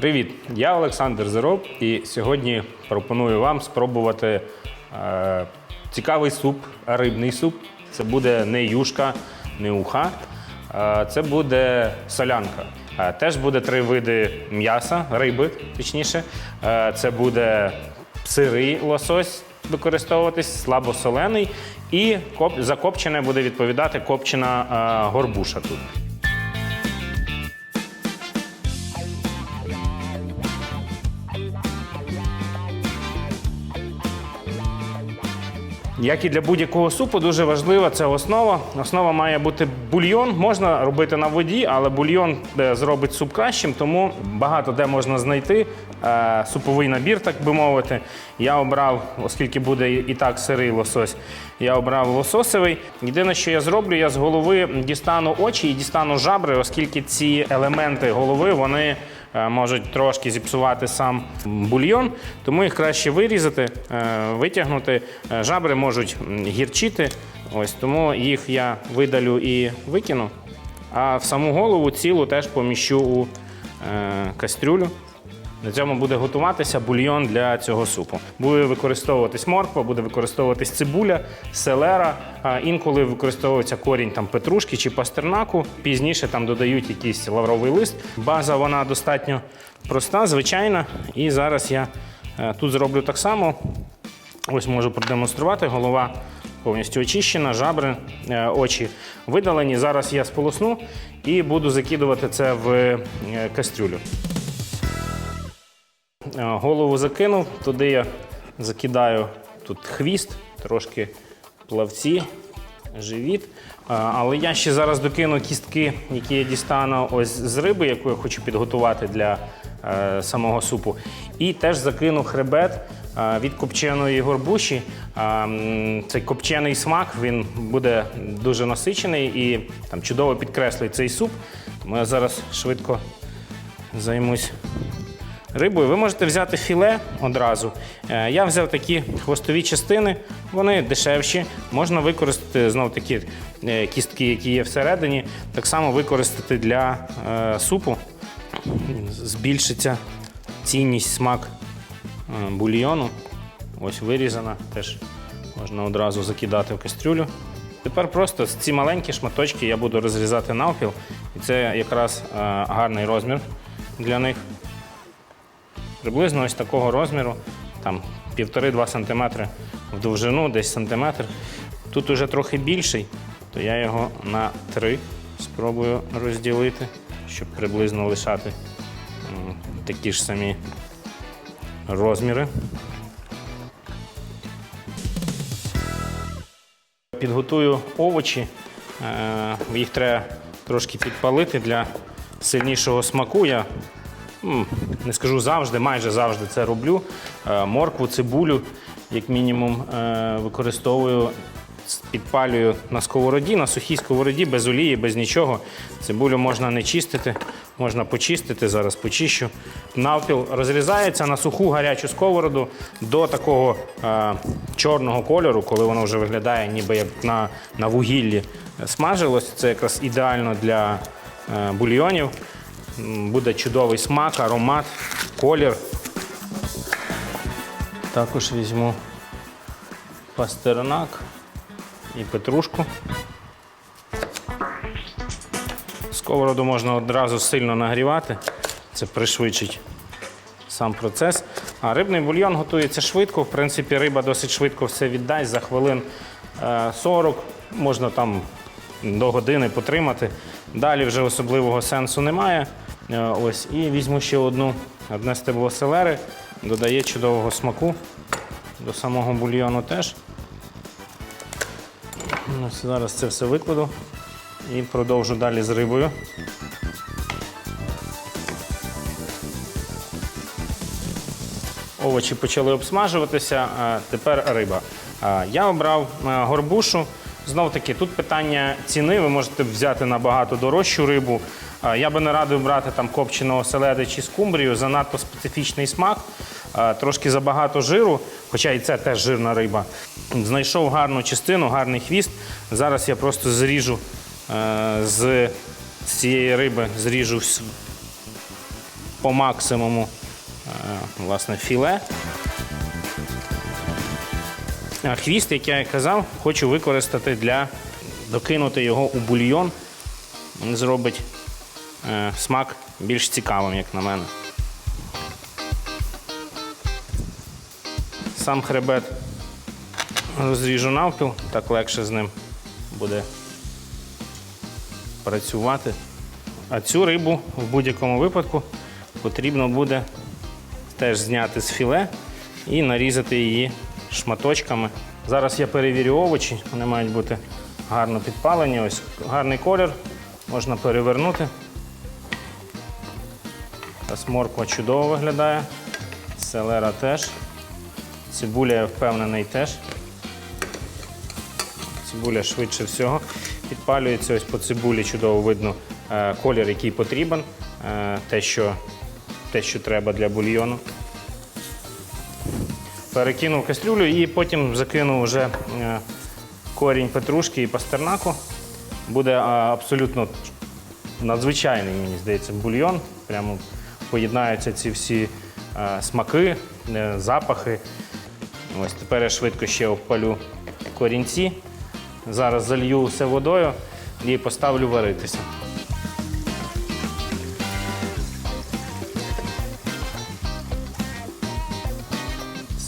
Привіт! Я Олександр Зероб, і сьогодні пропоную вам спробувати е, цікавий суп, рибний суп. Це буде не юшка, не уха. Е, це буде солянка. Е, теж буде три види м'яса, риби, точніше. Е, це буде сирий лосось використовуватись, слабосолений, і коп- за копчене буде відповідати копчена е, горбуша тут. Як і для будь-якого супу, дуже важлива це основа. Основа має бути бульйон. Можна робити на воді, але бульйон е, зробить суп кращим, тому багато де можна знайти е, суповий набір, так би мовити. Я обрав, оскільки буде і так сирий лосось, я обрав лососевий. Єдине, що я зроблю, я з голови дістану очі і дістану жабри, оскільки ці елементи голови вони е, можуть трошки зіпсувати сам бульйон, тому їх краще вирізати, е, витягнути. Е, Жабри можуть гірчити, ось тому їх я видалю і викину. А в саму голову цілу теж поміщу у кастрюлю. На цьому буде готуватися бульйон для цього супу. Буде використовуватись морква, буде використовуватись цибуля, селера. Інколи використовується корінь там петрушки чи пастернаку. Пізніше там додають якийсь лавровий лист. База вона достатньо проста, звичайна. І зараз я е, тут зроблю так само. Ось можу продемонструвати. Голова повністю очищена, жабри, е, очі видалені. Зараз я сполосну і буду закидувати це в е, кастрюлю. Е, Голову закинув, туди я закидаю тут хвіст, трошки плавці, живіт. Е, Але я ще зараз докину кістки, які я дістану ось з риби, яку я хочу підготувати для е, самого супу. І теж закину хребет від копченої горбуші. Цей копчений смак він буде дуже насичений і там чудово підкреслить цей суп. Тому я зараз швидко займусь рибою. Ви можете взяти філе одразу. Е, Я взяв такі хвостові частини, вони дешевші. Можна використати знов такі е, кістки, які є всередині, так само використати для е, супу. Збільшиться цінність смак бульйону. Ось вирізана, теж можна одразу закидати в кастрюлю. Тепер просто ці маленькі шматочки я буду розрізати навпіл. І це якраз гарний розмір для них. Приблизно ось такого розміру, там 1,5-2 см в довжину, десь сантиметр. Тут уже трохи більший, то я його на 3 спробую розділити, щоб приблизно лишати такі ж самі розміри. Підготую овочі. Е, Їх треба трошки підпалити для сильнішого смаку. Я не скажу завжди, майже завжди це роблю. Е, Моркву, цибулю, як мінімум, е, використовую, підпалюю на сковороді, на сухій сковороді, без олії, без нічого. Цибулю можна не чистити, можна почистити, зараз почищу. Навпіл розрізається на суху гарячу сковороду до такого е, чорного кольору, коли воно вже виглядає ніби як на, на вугіллі смажилось. Це якраз ідеально для бульйонів. Буде чудовий смак, аромат, колір. Також візьму пастернак і петрушку. Сковороду можна одразу сильно нагрівати, це пришвидшить сам процес. А рибний бульйон готується швидко. В принципі, риба досить швидко все віддасть за хвилин е, 40, можна там до години потримати. Далі вже особливого сенсу немає. Е, Ось, і візьму ще одну одне стебло селери, додає чудового смаку до самого бульйону теж. Ось зараз це все викладу і продовжу далі з рибою. Овочі почали обсмажуватися, а тепер риба. Я обрав е, горбушу. Знов таки, тут питання ціни. Ви можете взяти набагато дорожчу рибу. Я би не радив брати там копченого селеди чи скумбрію, занадто специфічний смак, трошки забагато жиру, хоча і це теж жирна риба. Знайшов гарну частину, гарний хвіст. Зараз я просто зріжу е, з цієї риби, зріжу по максимуму е, власне, філе. Хвіст, як я і казав, хочу використати для докинути його у бульйон. Він зробить е, смак більш цікавим, як на мене. Сам хребет розріжу навпіл, так легше з ним буде працювати. А цю рибу в будь-якому випадку потрібно буде теж зняти з філе і нарізати її шматочками. Зараз я перевірю овочі, вони мають бути гарно підпалені. Ось гарний колір, можна перевернути. Ось морква чудово виглядає, селера теж. Цибуля, я впевнений, теж. Цибуля швидше всього підпалюється. Ось по цибулі чудово видно е, колір, який потрібен, е, те, що, те, що треба для бульйону. Перекинув кастрюлю і потім закинув вже е, корінь петрушки і пастернаку. Буде абсолютно надзвичайний, мені здається, бульйон. Прямо поєднаються ці всі е, смаки, е, запахи. Ось тепер я швидко ще обпалю корінці. Зараз залью все водою і поставлю варитися.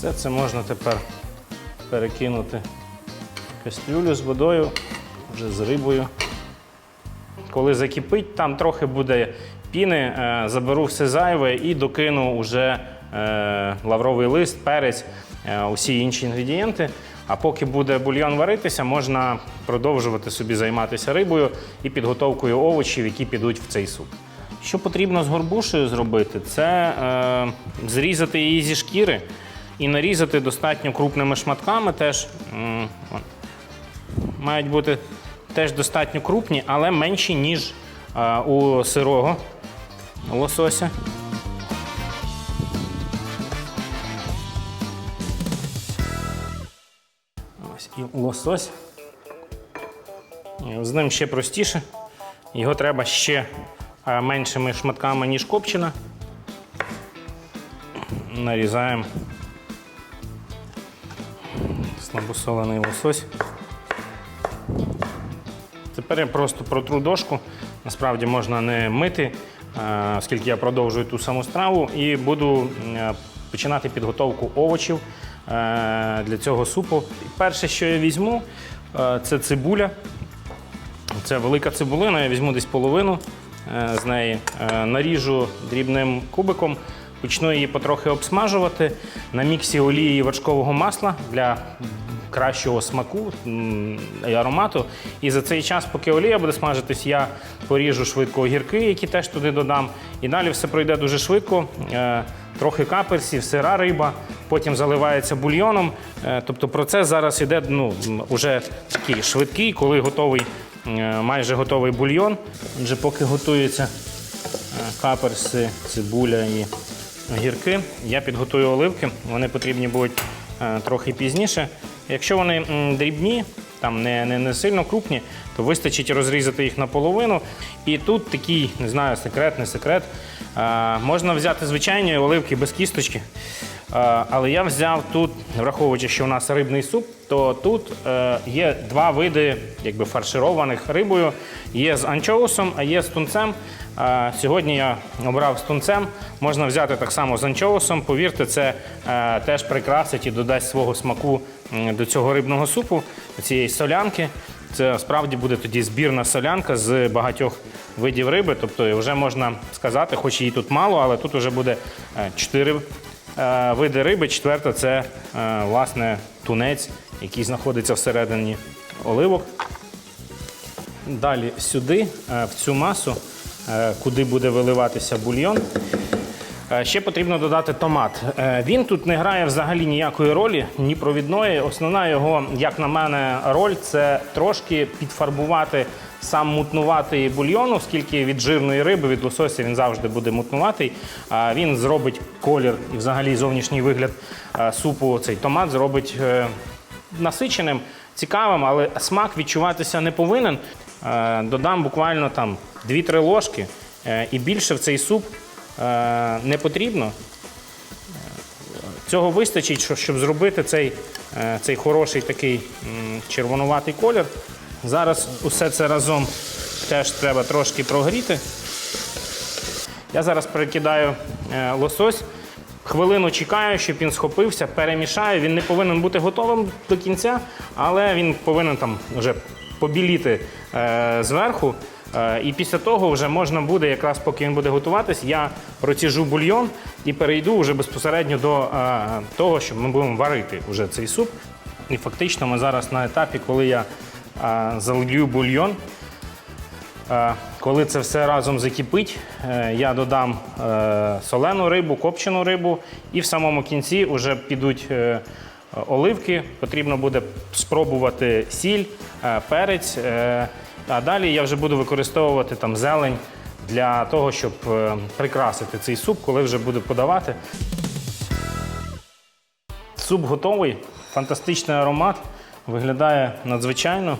Все це можна тепер перекинути в кастрюлю з водою, вже з рибою. Коли закипить, там трохи буде піни, е, заберу все зайве і докину вже е, лавровий лист, перець, е, усі інші інгредієнти. А поки буде бульйон варитися, можна продовжувати собі займатися рибою і підготовкою овочів, які підуть в цей суп. Що потрібно з горбушею зробити, це е, зрізати її зі шкіри і нарізати достатньо крупними шматками. Теж мають бути теж достатньо крупні, але менші, ніж е, у сирого лосося. І лосось. З ним ще простіше. Його треба ще е, меншими шматками, ніж копчена. Нарізаємо слабосолений лосось. Тепер я просто протру дошку. Насправді можна не мити, е, оскільки я продовжую ту саму страву, і буду е, починати підготовку овочів е, для цього супу. Перше, що я візьму, це цибуля. Це велика цибулина, я візьму десь половину з неї, наріжу дрібним кубиком, почну її потрохи обсмажувати на міксі олії і вершкового масла для кращого смаку і аромату. І за цей час, поки олія буде смажитись, я поріжу швидко огірки, які теж туди додам. І далі все пройде дуже швидко. Е, Трохи каперсів, сира риба, потім заливається бульйоном. Е, Тобто процес зараз іде ну, м, уже такий швидкий, коли готовий, е, майже готовий бульйон. Вже поки готуються каперси, цибуля і огірки, я підготую оливки. Вони потрібні будуть е, трохи пізніше. Якщо вони дрібні, там не, не, не сильно крупні, то вистачить розрізати їх наполовину. І тут такий, не знаю, секрет, не секрет. Е, можна взяти звичайні оливки без кісточки. Е, але я взяв тут, враховуючи, що у нас рибний суп, то тут е, є два види якби, фаршированих рибою. Є з анчоусом, а є з тунцем. Е, Сьогодні я обрав з тунцем. Можна взяти так само з анчоусом. Повірте, це теж прикрасить і додасть свого смаку до цього рибного супу, цієї солянки. Це справді буде тоді збірна солянка з багатьох видів риби. Тобто вже можна сказати, хоч її тут мало, але тут вже буде е, чотири е, види риби. Четверта це е, власне тунець, який знаходиться всередині оливок. Далі сюди, е, в цю масу, е, куди буде виливатися бульйон. Е, Ще потрібно додати томат. Е, Він тут не грає взагалі ніякої ролі, ні провідної. Основна його, як на мене, роль це трошки підфарбувати сам мутнуватий бульйон, оскільки від жирної риби, від лосося він завжди буде мутнуватий. Він зробить колір і взагалі зовнішній вигляд супу. Цей томат зробить е, насиченим, цікавим, але смак відчуватися не повинен. Додам буквально там 2-3 ложки е, і більше в цей суп е, не потрібно. Цього вистачить, щоб зробити цей, цей хороший такий червонуватий колір. Зараз усе це разом теж треба трошки прогріти. Я зараз перекидаю е, лосось. Хвилину чекаю, щоб він схопився, перемішаю. Він не повинен бути готовим до кінця, але він повинен там вже побіліти е, зверху. Е, і після того вже можна буде, якраз поки він буде готуватись, я проціжу бульйон і перейду вже безпосередньо до е, того, що ми будемо варити вже цей суп. І фактично ми зараз на етапі, коли я залью бульйон. Коли це все разом закипить, е, я додам е, солену рибу, копчену рибу, і в самому кінці вже підуть е, оливки. Потрібно буде спробувати сіль, перець. А далі я вже буду використовувати там зелень для того, щоб прикрасити цей суп, коли вже буду подавати. Суп готовий, фантастичний аромат, виглядає надзвичайно.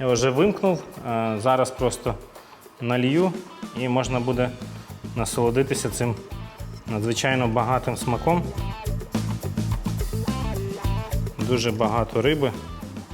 Я вже вимкнув. е, Зараз просто налью і можна буде насолодитися цим надзвичайно багатим смаком. Дуже багато риби.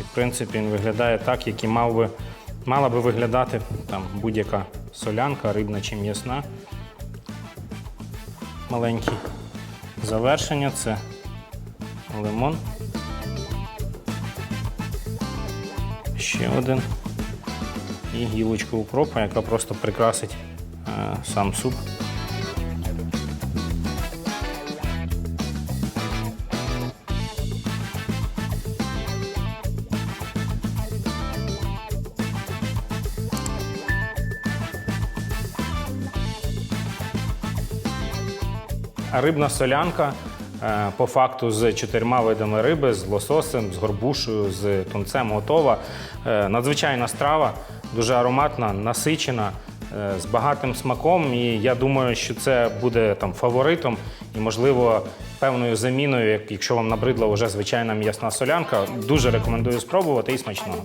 І, в принципі, він виглядає так, як і мав би, мала би виглядати там будь-яка солянка, рибна чи м'ясна. Маленькі завершення це лимон. Ще один. І гілочка укропа, яка просто прикрасить е, сам суп. Рибна солянка по факту з чотирма видами риби, з лососем, з горбушею, з тунцем готова. Е, Надзвичайна страва, дуже ароматна, насичена, е, з багатим смаком. І я думаю, що це буде там фаворитом і, можливо, певною заміною, якщо вам набридла вже звичайна м'ясна солянка. Дуже рекомендую спробувати і смачного.